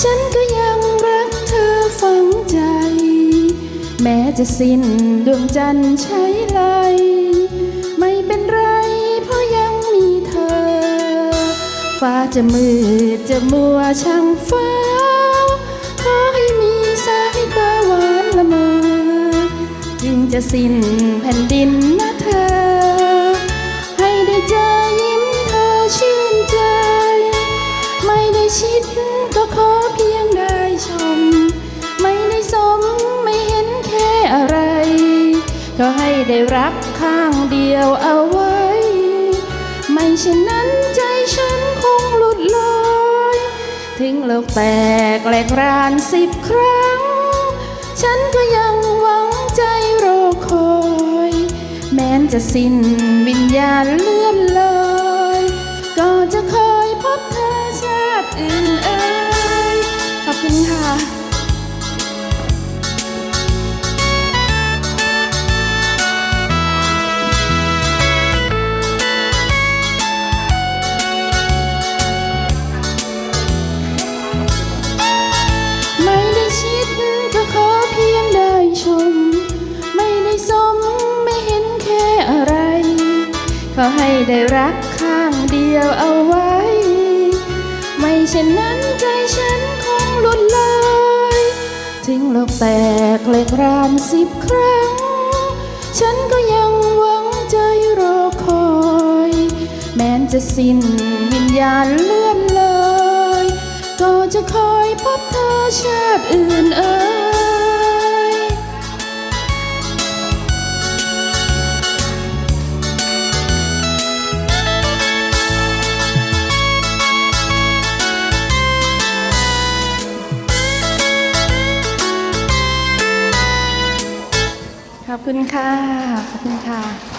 ฉันก็ยังรักเธอฝังใจ แม้จะสิ้นดวงจันทร์ใช้เลยไม่เป็นไร เพราะยังมีเธอ ฟ้าจะมืดจะมัวช่างฟ้า ขอให้มีสายตาหวานละเมอจึงจะสิ้นแผ่นดินนะ ชิดก็ขอเพียงได้ชม ไม่ได้สมไม่เห็นแค่อะไร ก็ให้ได้รักข้างเดียวเอาไว้ ไม่เช่นนั้นใจฉันคงหลุดลอยถึงโลกแตกแหลกรานสิบครั้ง ฉันก็ยังหวังใจรอคอย แม้นจะสิ้นวิญญาณเลื่อน อื่นเอยขอบคุณค่ะไม่ได้ชิดก็เพียงได้ ช่นนั้นใจฉันคงหลุดลอยถึงโลกแตกเลกรามสิบครั้ง ฉันก็ยังหวังใจรอคอย แม้นจะสิ้นวิญญาณเลื่อนเลย ก็จะคอยพบเธอชาติอื่นเอ่ย ขอบคุณค่ะ ขอบคุณค่ะ